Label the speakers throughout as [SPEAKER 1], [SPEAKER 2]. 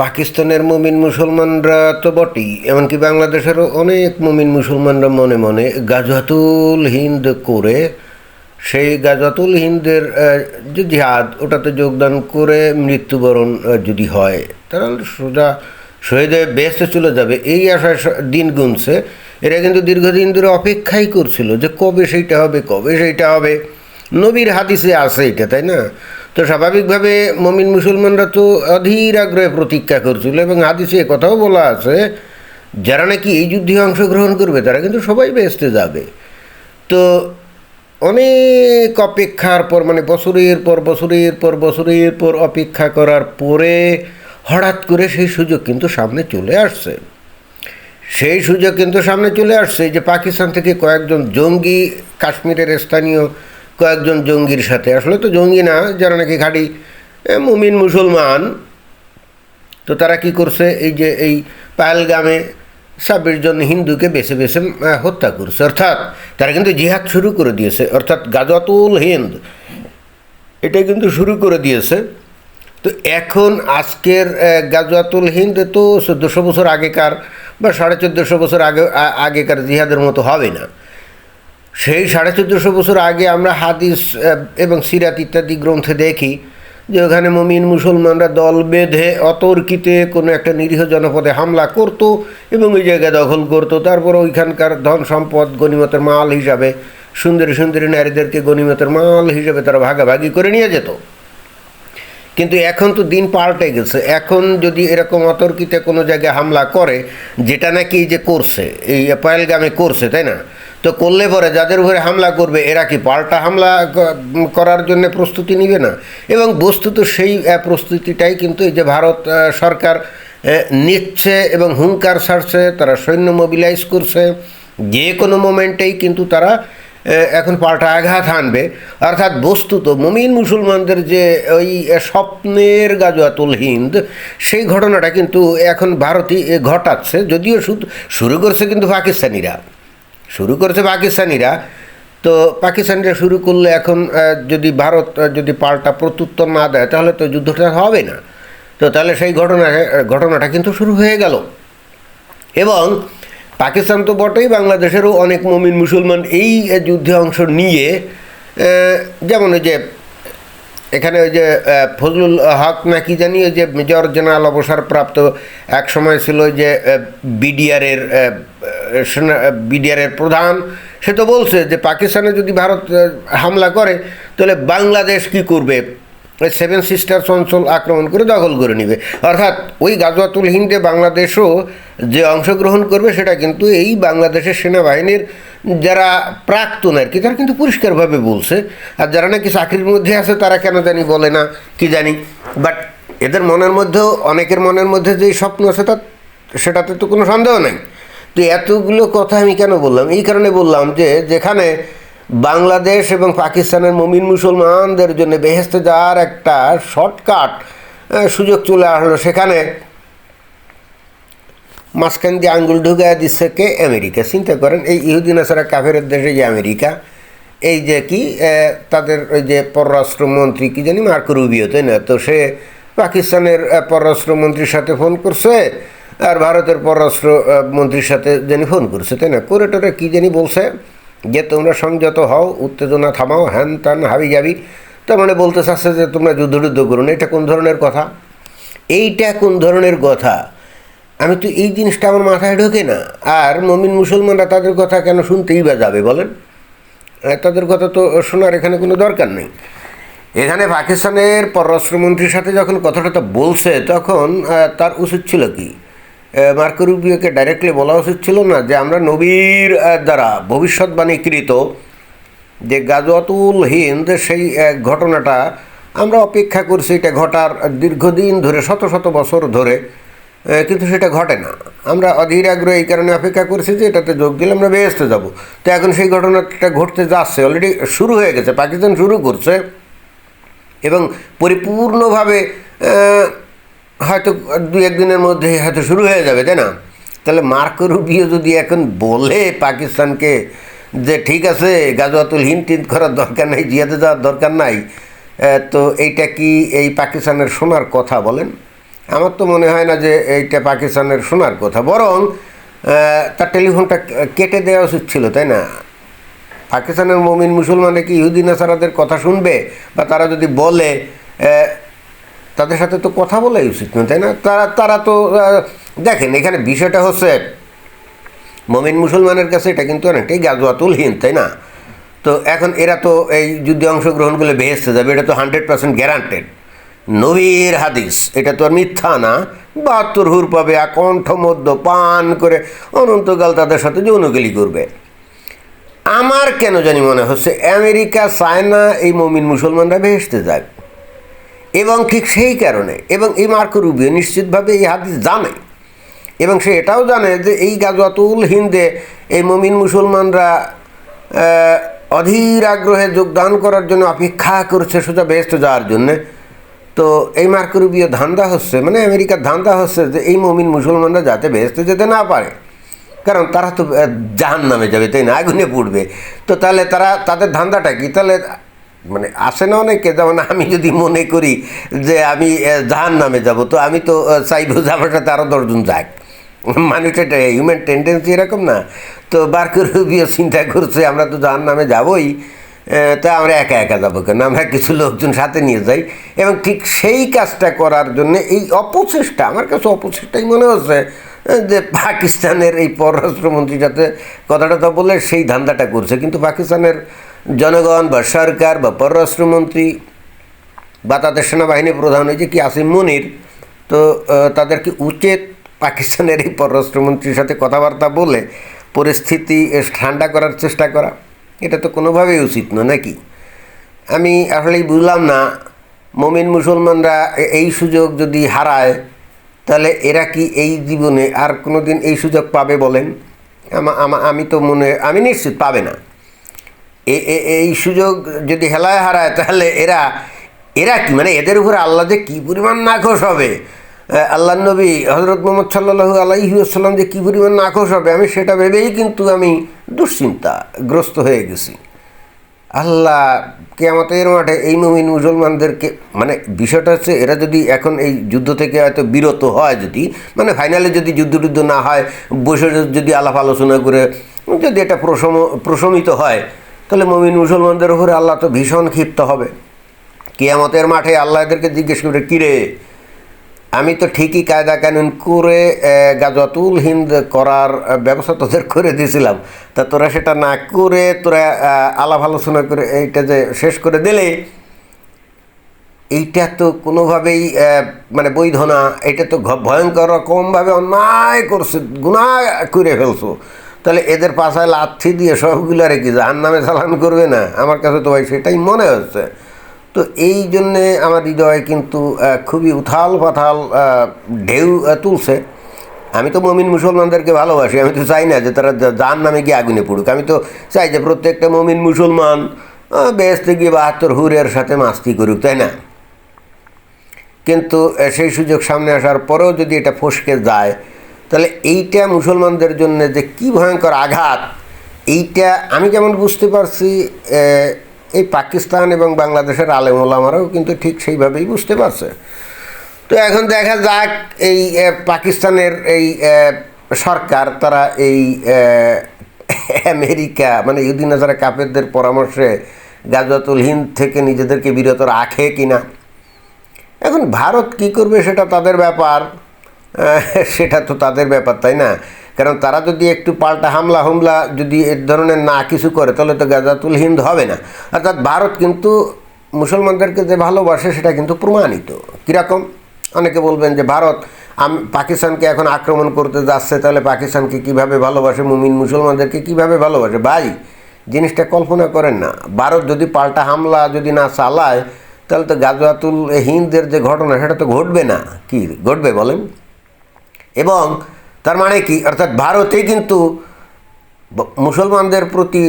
[SPEAKER 1] পাকিস্তানের মুমিন মুসলমানরা তো বটেই, এমনকি বাংলাদেশেরও অনেক মুমিন মুসলমানরা মনে মনে গাজওয়াতুল হিন্দ করে, সেই গাজওয়াতুল হিন্দের যে জিহাদ, ওটাতে যোগদান করে মৃত্যুবরণ যদি হয়, তাহলে সোজা শহীদে বেহেস্তে চলে যাবে, এই আশায় দিন গুনছে। এরা কিন্তু দীর্ঘদিন ধরে অপেক্ষাই করছিল যে কবে সেইটা হবে, কবে সেইটা হবে। নবীর হাদিসে আছে এটা, তাই না? তো স্বাভাবিকভাবে মমিন মুসলমানরা তো অধীর আগ্রহে প্রতীক্ষা করছিল এবং হাদিসে কথাও বলা আছে, যারা নাকি এই যুদ্ধে অংশগ্রহণ করবে, তারা কিন্তু সবাই বেহেস্তে যাবে। তো অনেক অপেক্ষার পর মানে বছরের পর বছরের পর বছরের পর অপেক্ষা করার পরে হঠাৎ করে সেই সুযোগ কিন্তু সামনে চলে আসছে। সেই সুযোগ কিন্তু সামনে চলে আসছে যে পাকিস্তান থেকে কয়েকজন জঙ্গি কাশ্মীরের স্থানীয় কয়েকজন জঙ্গির সাথে। আসলে তো জঙ্গি না যারা নাকি খাঁটি মুমিন মুসলমান। তো তারা কি করছে এই যে এই পায়েলগামে ছাব্বিশ জন হিন্দুকে বেছে বেছে হত্যা করছে। অর্থাৎ তারা কিন্তু জিহাদ শুরু করে দিয়েছে। অর্থাৎ গাজতুল হিন্দ এটা কিন্তু শুরু করে দিয়েছে। তো এখন আজকের আহ, গাজওয়াতুল হিন্দ তো চোদ্দোশো বছর আগেকার বা সাড়ে চোদ্দোশো বছর আগে আগেকার জিহাদের মতো হবে না। সেই সাড়ে চোদ্দোশো বছর আগে আমরা হাদিস এবং সিরাত ইত্যাদি গ্রন্থে দেখি যে ওখানে মমিন মুসলমানরা দল বেঁধে অতর্কিতে কোনো একটা নিরীহ জনপদে হামলা করত এবং ওই জায়গায় দখল করতো। তারপর ওইখানকার ধন সম্পদ গণিমতের মাল হিসাবে, সুন্দরী সুন্দরী নারীদেরকে গণিমতের মাল হিসাবে তারা ভাগাভাগি করে নিয়ে যেত। কিন্তু এখন তো দিন পাল্টে গেছে। এখন যদি এরকম অতর্কিতে কোনো জায়গায় হামলা করে, যেটা নাকি যে করছে, এই পয়েলগামে করছে, তাই না? তো করলে পরে যাদের উপরে হামলা করবে, এরা কি পাল্টা হামলা করার জন্য প্রস্তুতি নিবে না? এবং বস্তুত সেই প্রস্তুতিটাই কিন্তু এই যে ভারত সরকার নিচ্ছে এবং হুঙ্কার ছাড়ছে, তারা সৈন্য মোবিলাইজ করছে। যে কোনো মোমেন্টেই কিন্তু তারা এখন পাল্টা আঘাত হানবে। অর্থাৎ বস্তুত মুমিন মুসলমানদের যে ওই স্বপ্নের গাজওয়াতুল হিন্দ, সেই ঘটনাটা কিন্তু এখন ভারতই ঘটাচ্ছে। যদিও শুধু, শুরু করছে কিন্তু পাকিস্তানিরা। শুরু করেছে পাকিস্তানিরা। তো পাকিস্তানিরা শুরু করলে এখন যদি ভারত যদি পাল্টা প্রত্যুত্তর না দেয়, তাহলে তো যুদ্ধটা হবে না। তো তাহলে সেই ঘটনা, ঘটনাটা কিন্তু শুরু হয়ে গেল। এবং পাকিস্তান তো বটেই, বাংলাদেশেরও অনেক মমিন মুসলমান এই যুদ্ধে অংশ নিয়ে যেমন ওই যে, এখানে ওই যে ফজলুল হক নাকি জানি, ওই যে মেজর জেনারেল অবসরপ্রাপ্ত, এক সময় ছিল ওই যে বিডিআরের বিডিআরের প্রধান, সে তো বলছে যে পাকিস্তানে যদি ভারত হামলা করে, তাহলে বাংলাদেশ কি করবে? সেভেন সিস্টার্স অঞ্চল আক্রমণ করে দখল করে নেবে। অর্থাৎ ওই গাজওয়াতুল হিন্দে বাংলাদেশও যে অংশগ্রহণ করবে, সেটা কিন্তু এই বাংলাদেশের সেনাবাহিনীর যারা প্রাক্তন আর কি, তারা কিন্তু পরিষ্কারভাবে বলছে। আর যারা নাকি চাকরির মধ্যে আছে, তারা কেন জানি বলে না, কি জানি। বাট এদের মনের মধ্যেও, অনেকের মনের মধ্যে যে স্বপ্ন আছে, তা সেটাতে তো কোনো সন্দেহ নেই। তো এতগুলো কথা আমি কেন বললাম? এই কারণে বললাম যে, যেখানে বাংলাদেশ এবং পাকিস্তানের মমিন মুসলমানদের জন্য বেহেস্তে যাওয়ার একটা শর্টকাট সুযোগ চলে আসলো, সেখানে মাঝখান দিয়ে আঙ্গুল ঢুকায় দিচ্ছে কে? আমেরিকা। চিন্তা করেন, এই ইহুদিন আসারা কাফের দেশে যে আমেরিকা, এই যে কি তাদের ওই যে পররাষ্ট্রমন্ত্রী, কি জানি, মার্কো রুবিও, তাই না? তো সে পাকিস্তানের পররাষ্ট্রমন্ত্রীর সাথে ফোন করছে আর ভারতের পররাষ্ট্র মন্ত্রীর সাথে জানি ফোন করেছে, তাই না? করে টোরে কী জানি বলছে? যে তোমরা সংযত হও, উত্তেজনা থামাও, হ্যান ত্যান হাবি যাবি তার মানে বলতে চাচ্ছে যে তোমরা যুদ্ধ যুদ্ধ করুন এটা কোন ধরনের কথা? এইটা কোন ধরনের কথা? আমি তো এই জিনিসটা আমার মাথায় ঢোকে না। আর মমিন মুসলমানরা তাদের কথা কেন শুনতেই বা যাবে, বলেন? তাদের কথা তো শোনার এখানে কোনো দরকার নেই। এখানে পাকিস্তানের পররাষ্ট্রমন্ত্রীর সাথে যখন কথাটা বলছে, তখন তার উচিত ছিল কি? আহ, মার্কো রুবিওকে ডাইরেক্টলি বলা উচিত ছিল না যে আমরা নবীর দ্বারা ভবিষ্যৎবাণীকৃত যে গাজওয়াতুল হিন্দ সেই ঘটনাটা আমরা অপেক্ষা করছি এটা ঘটার দীর্ঘদিন ধরে শত শত বছর ধরে কিন্তু সেটা ঘটে না। আমরা অধীর আগ্রহ এই কারণে অপেক্ষা করছি যে এটাতে যোগ দিলে আমরা বেহেস্তে যাব। তো এখন সেই ঘটনাটা ঘটতে যাচ্ছে অলরেডি শুরু হয়ে গেছে পাকিস্তান শুরু করছে এবং পরিপূর্ণভাবে হয়তো দু একদিনের মধ্যে হয়তো শুরু হয়ে যাবে, তাই না? তাহলে মার্কো রুবিও যদি এখন বলে পাকিস্তানকে যে ঠিক আছে, গাজওয়াতুল হিন্দ টিন্দ করার দরকার নাই, জিয়াদে যাওয়ার দরকার নাই তো এইটা কি এই পাকিস্তানের শোনার কথা বলেন? আমার তো মনে হয় না যে এইটা পাকিস্তানের শোনার কথা, বরং তার টেলিফোনটা কেটে দেওয়া উচিত ছিল, তাই না? পাকিস্তানের মমিন মুসলমানে কি ইহুদিন আসারাদের কথা শুনবে? বা তারা যদি বলে তাদের সাথে তো কথা বলাই উচিত না, তাই না? তারা তারা তো দেখেন, এখানে বিষয়টা হচ্ছে, মমিন মুসলমানের কাছে এটা কিন্তু অনেকটাই গাজওয়াতুলহীন তাই না? তো এখন এরা তো এই যুদ্ধে অংশগ্রহণ করলে বেহেস্তে যাবে, এটা তো হান্ড্রেড পার্সেন্ট গ্যারান্টেড। নবীর হাদিস, এটা তো আর মিথ্যা না। বাহাত্তর হুর পাবে, আকণ্ঠ, মধ্য, পান করে অনন্তকাল তাদের সাথে যৌনকেলি করবে। আমার কেন জানি মনে হচ্ছে, আমেরিকা, চায়না, এই মমিন মুসলমানরা ভেসতে যায় এবং ঠিক সেই কারণে, এবং এই মার্কো রুবিও নিশ্চিতভাবে এই হাদিস জানে। এবং সে এটাও জানে যে এই গাজওয়াতুল হিন্দে এই মমিন মুসলমানরা অধীর আগ্রহে যোগদান করার জন্য অপেক্ষা করছে সোজা বেহেস্তে যাওয়ার জন্যে। তো এই মার্কো রুবিও ধান্দা হচ্ছে মানে আমেরিকার ধান্দা হচ্ছে যে এই মমিন মুসলমানরা যাতে বেহেস্তে যেতে না পারে। কারণ তারা তো জাহান নামে যাবে, তাই না? আগুনে পড়বে। তো তাহলে তারা, তাদের ধান্দাটা কি? তাহলে মানে আসে না অনেকে, যেমন আমি যদি মনে করি যে আমি জাহান নামে যাব, তো আমি তো চাইব যে আমার সাথে আরও দশজন যাক। মানুষের হিউম্যান টেন্ডেন্সি এরকম না। তো বার্কের রুবিও চিন্তা করছে, আমরা তো জাহান নামে যাবোই তা আমরা একা একা যাব কেন? আমরা কিছু লোকজন সাথে নিয়ে যাই। এবং ঠিক সেই কাজটা করার জন্য এই অপচেষ্টা, আমার কাছে অপচেষ্টাই মনে হচ্ছে যে পাকিস্তানের এই পররাষ্ট্রমন্ত্রীর সাথে কথাটা তো বলে, সেই ধান্দাটা করছে। কিন্তু পাকিস্তানের জনগণ বা সরকার বা পররাষ্ট্রমন্ত্রী বা তাদের সেনাবাহিনী প্রধান হয়েছে কি আসিম মনির, তো তাদেরকে উচিত পাকিস্তানের এই পররাষ্ট্রমন্ত্রীর সাথে কথাবার্তা বলে পরিস্থিতি ঠান্ডা করার চেষ্টা করা। এটা তো কোনোভাবেই উচিত নয়, নাকি? আমি আসলেই বুঝলাম না, মমিন মুসলমানরা এই সুযোগ যদি হারায়, তাহলে এরা কি এই জীবনে আর কোনো দিন এই সুযোগ পাবে বলেন? আমা- তো মনে, আমি নিশ্চিত পাবে না। এই সুযোগ যদি হেলায় হারায়, তাহলে এরা এরা কি? মানে এদের উপরে আল্লাহ যে কী পরিমাণ নাখোশ হবে? আল্লাহ নবী হজরত মোহাম্মদ সাল্লাহু আলাইসাল্লাম যে কী পরিমাণ নাখোশ হবে? আমি সেটা ভেবেই কিন্তু আমি দুশ্চিন্তাগ্রস্ত হয়ে গেছি। আল্লাহ কেয়ামতের মাঠে এই মুমিন মুসলমানদেরকে মানে বিষয়টা হচ্ছে এরা যদি এখন এই যুদ্ধ থেকে হয়তো বিরত হয় যদি মানে ফাইনালে যদি যুদ্ধ টুদ্ধ না হয়, বসে যদি আলাপ আলোচনা করে, যদি এটা প্রশম, প্রশমিত হয় তাহলে মমিন মুসলমানদের উপরে আল্লাহ তো ভীষণ ক্ষিপ্ত হবে। কেয়ামতের মাঠে আল্লাহ এদেরকে জিজ্ঞেস করে কিরে আমি তো ঠিকই কায়দা কানুন করে আহ, গাজওয়াতুল হিন্দ করার ব্যবস্থা তোদের করে দিয়েছিলাম। তা তোরা সেটা না করে তোরা আলাপ আলোচনা করে এইটা যে শেষ করে দিলে এইটা তো কোনোভাবেই মানে বৈধ না। এটা তো ভয়ঙ্কর রকমভাবে অন্যায় করছে গুণা করে ফেলছো। তাহলে এদের পাশায় লাথি দিয়ে সবগুলো কি জাহান নামে চালান করবে না? আমার কাছে তো ভাই সেটাই মনে হচ্ছে। তো এই জন্যে আমার হৃদয়ে কিন্তু খুবই উথাল পাথাল ঢেউ তুলছে। আমি তো মমিন মুসলমানদেরকে ভালোবাসি, আমি তো চাই না যে তারা জাহান নামে গিয়ে আগুনে পড়ুক। আমি তো চাই যে প্রত্যেকটা মমিন মুসলমান বেসতে গিয়ে বাহাত্তর হুরের সাথে মাস্তি করুক, তাই না? কিন্তু সেই সুযোগ সামনে আসার পরেও যদি এটা ফসকে যায় তাহলে এইটা মুসলমানদের জন্য যে কি ভয়ঙ্কর আঘাত, এইটা আমি যেমন বুঝতে পারছি এই পাকিস্তান এবং বাংলাদেশের আলেম ওলামারাও কিন্তু ঠিক সেইভাবেই বুঝতে পারছে। তো এখন দেখা যাক এই পাকিস্তানের এই সরকার, তারা এই আমেরিকা মানে ইউদিন হাজারা কাপেরদের পরামর্শে গাজওয়াতুল হিন্দ থেকে নিজেদেরকে বিরত রাখে কিনা। এখন ভারত কি করবে সেটা তাদের ব্যাপার। সেটা তো তাদের ব্যাপার, তাই না? কারণ তারা যদি একটু পাল্টা হামলা হামলা যদি এর ধরনের না কিছু করে, তাহলে তো গাজাতুল হিন্দ হবে না। অর্থাৎ ভারত কিন্তু মুসলমানদেরকে যে ভালোবাসে, সেটা কিন্তু প্রমাণিত। কীরকম? অনেকে বলবেন যে ভারত, আম, পাকিস্তানকে এখন আক্রমণ করতে যাচ্ছে, তাহলে পাকিস্তানকে কীভাবে ভালোবাসে, মুমিন মুসলমানদেরকে কীভাবে ভালোবাসে? ভাই, জিনিসটা কল্পনা করেন না। ভারত যদি পাল্টা হামলা যদি না চালায়, তাহলে তো গাজওয়াতুল হিন্দের যে ঘটনা, সেটা তো ঘটবে না। কি, ঘটবে বলেন? এবং তার মানে কি? অর্থাৎ ভারতে কিন্তু মুসলমানদের প্রতি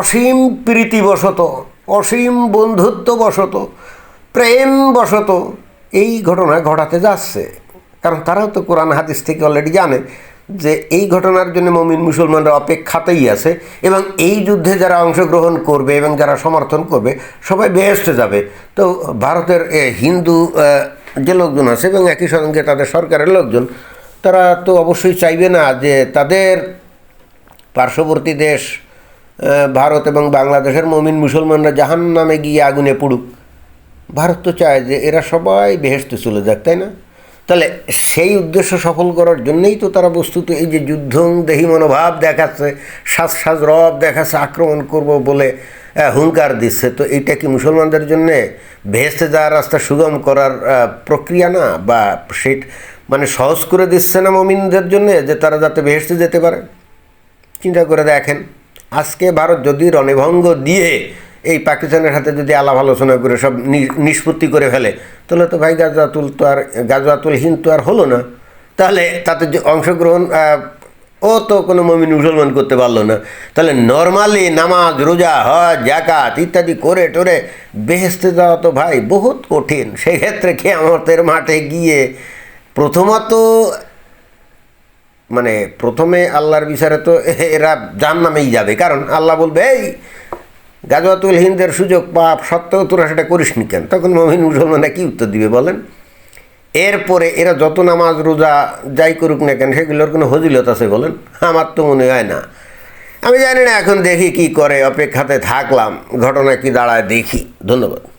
[SPEAKER 1] অসীম প্রীতিবশত, অসীম বন্ধুত্ববশত, প্রেমবশত এই ঘটনা ঘটাতে যাচ্ছে। কারণ তারাও তো কোরআন হাদিস থেকে অলরেডি জানে যে এই ঘটনার জন্য মমিন মুসলমানরা অপেক্ষাতেই আছে এবং এই যুদ্ধে যারা অংশগ্রহণ করবে এবং যারা সমর্থন করবে, সবাই বেহেস্টে যাবে। তো ভারতের হিন্দু যে লোকজন আছে এবং একই সঙ্গে তাদের সরকারের লোকজন তারা তো অবশ্যই চাইবে না যে তাদের পার্শ্ববর্তী দেশ ভারত এবং বাংলাদেশের মমিন মুসলমানরা জাহান নামে গিয়ে আগুনে পুড়ুক। ভারত তো চায় যে এরা সবাই বেহেস্তে চলে যাক, তাই না? তাহলে সেই উদ্দেশ্য সফল করার জন্যেই তো তারা বস্তুত এই যে যুদ্ধ দেহি মনোভাব দেখাচ্ছে, সাজ সাজ রব দেখাচ্ছে, আক্রমণ করব বলে হুঙ্কার দিচ্ছে। তো এইটা কি মুসলমানদের জন্যে ভেস্তে যাওয়ার রাস্তা সুগম করার প্রক্রিয়া না? বা সে মানে সহজ করে দিচ্ছে না মমিনদের জন্যে যে তারা যাতে ভেস্তে যেতে পারে? চিন্তা করে দেখেন। আজকে ভারত যদি রণভঙ্গ দিয়ে এই পাকিস্তানের সাথে যদি আলাপ আলোচনা করে, সব নিষ্পত্তি করে ফেলে, তাহলে তো ভাই গাজওয়াতুল তো আর, গাজওয়াতুল হিন্দ তো আর হলো না। তাহলে তাতে যে অংশগ্রহণ ও তো কোনো মমিন মুসলমান করতে পারল না। তাহলে নর্মালি নামাজ, রোজা, হজ জাকাত ইত্যাদি করে টোরে বেহেস্তে যাওয়া তো ভাই বহুত কঠিন। সেক্ষেত্রে খেয়ামতের মাঠে গিয়ে প্রথমত মানে প্রথমে আল্লাহর বিচারে তো এরা জাহান্নামেই যাবে। কারণ আল্লাহ বলবে, এই গাজওয়াতুল হিন্দের সুযোগ পাপ সত্ত্বেও তোরা সেটা করিস নি কেন? তখন মহিন মুসলমানরা কী উত্তর দিবে বলেন? এরপরে এরা যত নামাজ, রোজা যাই করুক না কেন, সেগুলোর কোনো হজিলত আছে বলেন? আমার তো মনে হয় না। আমি জানি না এখন দেখি কি করে, অপেক্ষাতে থাকলাম, ঘটনা কি দাঁড়ায় দেখি। ধন্যবাদ।